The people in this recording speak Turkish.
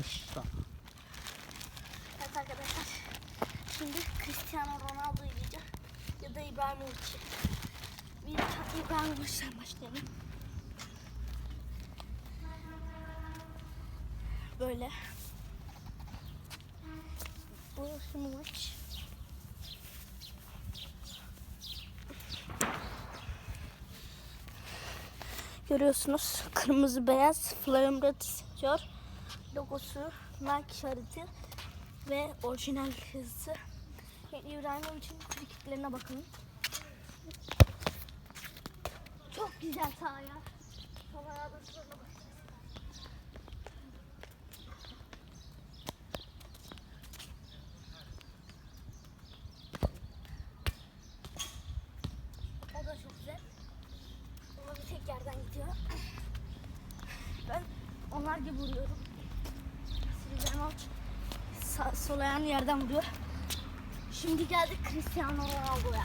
başla. Evet arkadaşlar. Şimdi Cristiano Ronaldo izleyeceğim. Ya da İbrahimovic. Bir İbrahimovic'den başlayalım. Böyle. Bu Ibrahimovic. Görüyorsunuz kırmızı beyaz Flamered yazıyor. Logosu Nike işareti ve orijinal hızı. İbrahimovic'in frikiklerine bakın. Çok güzel saha ya. Saha ya da sonra tek yerden gidiyor. Ben onlar gibi vuruyorum. Silvanovic sağ, sol ayağını yerden vuruyor. Şimdi geldik Cristiano Ronaldo'ya.